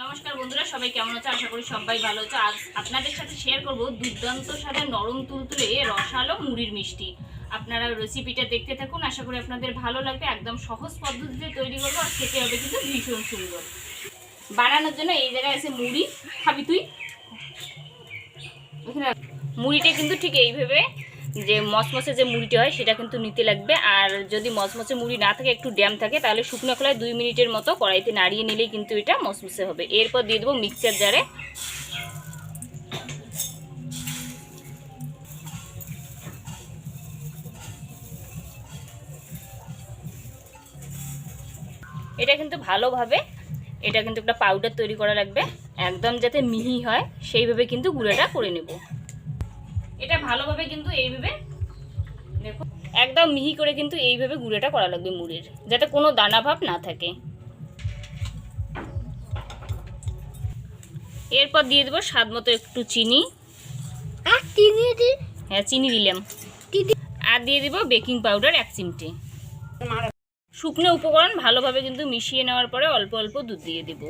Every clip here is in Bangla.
নমস্কার বন্ধুরা, সবাই কেমন আছে? আশা করি সবাই ভালো আছে। আজ আপনাদের সাথে শেয়ার করব দুর্দান্ত স্বাদের নরম তুলতুলে রসালো মুড়ির মিষ্টি। আপনারা রেসিপিটা দেখতে থাকুন, আশা করি আপনাদের ভালো লাগবে। একদম সহজ পদ্ধতিতে তৈরি করব আর খেতে হবে কিন্তু ভীষণ সুন্দর। বানানোর জন্য এই জায়গায় আছে মুড়ি। খাবি তুই। মুড়িটা কিন্তু ঠিক এইভাবে যে মচমচে যে মুড়িটা হয়, সেটা কিন্তু নিতে লাগবে। আর যদি মচমচে মুড়ি না থাকে, একটু ড্যাম থাকে, তাহলে শুকনো খোলায় দুই মিনিটের মতো কড়াইতে নাড়িয়ে নিলেই কিন্তু এটা মচমচে হবে। এরপর দিয়ে দেবো মিক্সচার জারে। এটা কিন্তু ভালোভাবে, এটা কিন্তু একটা পাউডার তৈরি করা লাগবে। একদম যাতে মিহি হয়, সেইভাবে কিন্তু গুঁড়োটা করে নেব। এটা ভালোভাবে কিন্তু এইভাবে দেখো একদম মিহি করে কিন্তু এইভাবে গুঁড়োটা করা লাগবে মুড়ির যাতে কোনো দানা ভাব না থাকে। এরপর দিয়ে দেবো স্বাদ মতো একটু চিনি। আর চিনি দি হ্যাঁ চিনি দিলাম। আর দিয়ে দিব বেকিং পাউডার এক চিমটে। শুকনো উপকরণ ভালোভাবে কিন্তু মিশিয়ে নেওয়ার পরে অল্প অল্প দুধ দিয়ে দিব।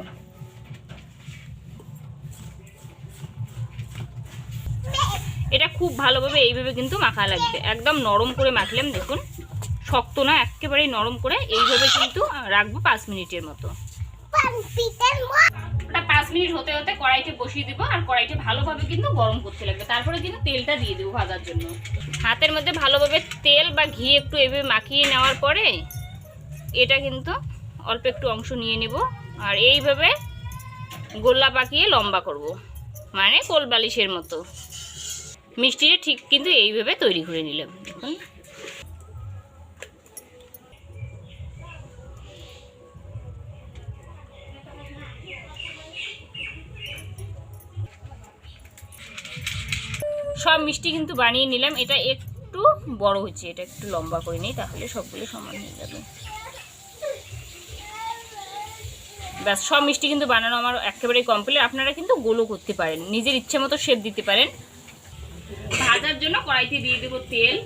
খুব ভালোভাবে এইভাবে কিন্তু মাখা লাগবে। একদম নরম করে মাখলাম, দেখুন। শক্ত না, একেবারেই নরম করে এইভাবে কিন্তু রাখব পাঁচ মিনিটের মতো। ওটা পাঁচ মিনিট হতে হতে কড়াইতে বসিয়ে দেবো, আর কড়াইতে ভালোভাবে কিন্তু গরম করতে লাগবে। তারপরে কিন্তু তেলটা দিয়ে দেবো ভাজার জন্য। হাতের মধ্যে ভালোভাবে তেল বা ঘি একটু এভাবে মাখিয়ে নেওয়ার পরে এটা কিন্তু অল্প একটু অংশ নিয়ে নেব, আর এইভাবে গোল্লা পাকিয়ে লম্বা করব। মানে কোল বালিশের মতো। মিষ্টিটা ঠিক কিন্তু এইভাবে তৈরি করে নিলাম। দেখুন সব মিষ্টি কিন্তু বানিয়ে নিলাম। এটা একটু বড় হচ্ছে এটা একটু লম্বা করে নিই, তাহলে সবগুলো সমান হয়ে যাবে। ব্যাস, সব মিষ্টি কিন্তু বানানো আমার একেবারেই কমপ্লিট আপনারা কিন্তু গোলও করতে পারেন, নিজের ইচ্ছে মতো শেপ দিতে পারেন। কড়াইতে দিয়ে দেবো তেল।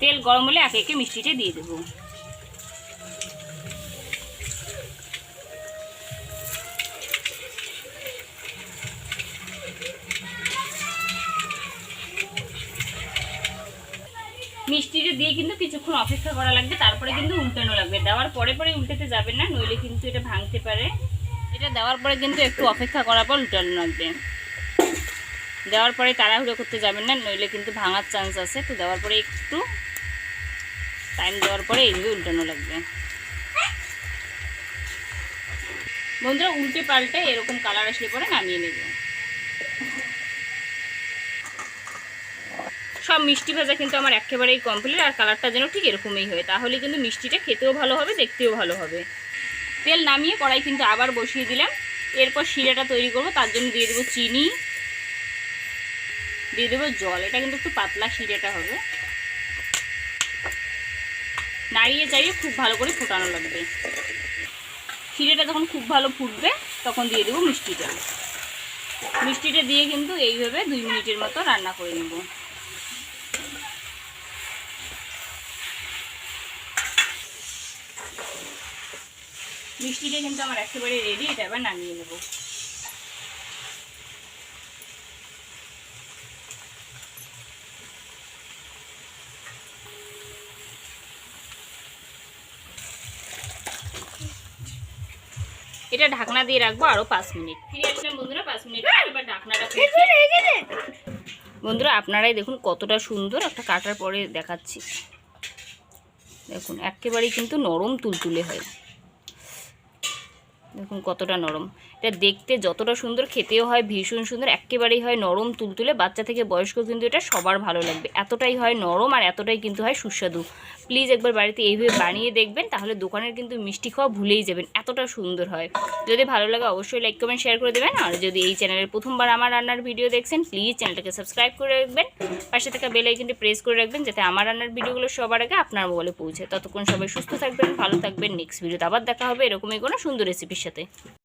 তেল গরম হলে একে একে মিষ্টিটা দিয়ে দেবো। মিষ্টিটা দিয়ে কিন্তু কিছুক্ষণ অপেক্ষা করা লাগবে, তারপরে কিন্তু উল্টানো লাগবে। দেওয়ার পরে পরে উল্টাতে যাবেন না, নইলে কিন্তু এটা ভাঙতে পারে। এটা দেওয়ার পরে কিন্তু একটু অপেক্ষা করার পর উল্টানো লাগবে। দেওয়ার পরে তাড়াহুড়ো করতে যাবেন না, নইলে কিন্তু ভাঙার চান্স আছে। তো দেওয়ার পরে একটু টাইম দেওয়ার পরে এইভাবে উল্টানো লাগবে। বন্ধুরা, উল্টে পাল্টে এরকম কালার আসলে পরে নামিয়ে নেবে। সব মিষ্টি ভাজা কিন্তু আমার একেবারেই কমপ্লিট আর কালারটা যেন ঠিক এরকমই হয়। তাহলে কিন্তু মিষ্টিটা খেতেও ভালো হবে, দেখতেও ভালো হবে। তেল নামিয়ে কড়াই কিন্তু আবার বসিয়ে দিলাম। এরপর শিরাটা তৈরি করব, তার জন্য দিয়ে দেবো চিনি। দিয়ে দেবো জল। এটা কিন্তু একটু পাতলা শিরাটা হবে। নাড়িয়ে চাড়িয়ে খুব ভালো করে ফোটানো লাগবে। শিরেটা যখন খুব ভালো ফুটবে, তখন দিয়ে দেবো মিষ্টিটা। মিষ্টিটা দিয়ে কিন্তু এইভাবে দুই মিনিটের মতো রান্না করে নেব। মিষ্টিটা কিন্তু আমার একেবারে রেডি এটা এবার নামিয়ে নেব। এটা ঢাকনা দিয়ে রাখব আরও পাঁচ মিনিট। ফিরে আসলাম বন্ধুরা পাঁচ মিনিট। এবার ঢাকনাটা বন্ধুরা আপনারাই দেখুন কতটা সুন্দর একটা কাটার পরে দেখাচ্ছি। দেখুন একেবারেই কিন্তু নরম তুলতুলে হয়। দেখুন কতটা নরম। এটা দেখতে যতটা সুন্দর, খেতেও হয়, ভীষণ সুন্দর, একেবারেই হয় নরম তুলতুলে। বাচ্চা থেকে বয়স্ক কিন্তু এটা সবার ভালো লাগবে। এতটাই হয় নরম আর এতটাই কিন্তু হয় সুস্বাদু। প্লিজ একবার বাড়িতে এইভাবে বানিয়ে দেখবেন, তাহলে দোকানের কিন্তু মিষ্টি খাওয়া ভুলেই যাবেন। এতটা সুন্দর হয়। যদি ভালো লাগে অবশ্যই লাইক কমেন্ট শেয়ার করে দেবেন। আর যদি এই চ্যানেলের প্রথমবার আমার রান্নার ভিডিও দেখছেন প্লিজ চ্যানেলটাকে সাবস্ক্রাইব করে রাখবেন। পাশে থাকা বেল আইকনটি প্রেস করে রাখবেন, যাতে আমার রান্নার ভিডিওগুলো সবার আগে আপনার মোবাইলে পৌঁছে। ততক্ষণ সবাই সুস্থ থাকবেন, ভালো থাকবেন। নেক্সট ভিডিওতে আবার দেখা হবে এরকমই কোনো সুন্দর রেসিপির সাথে।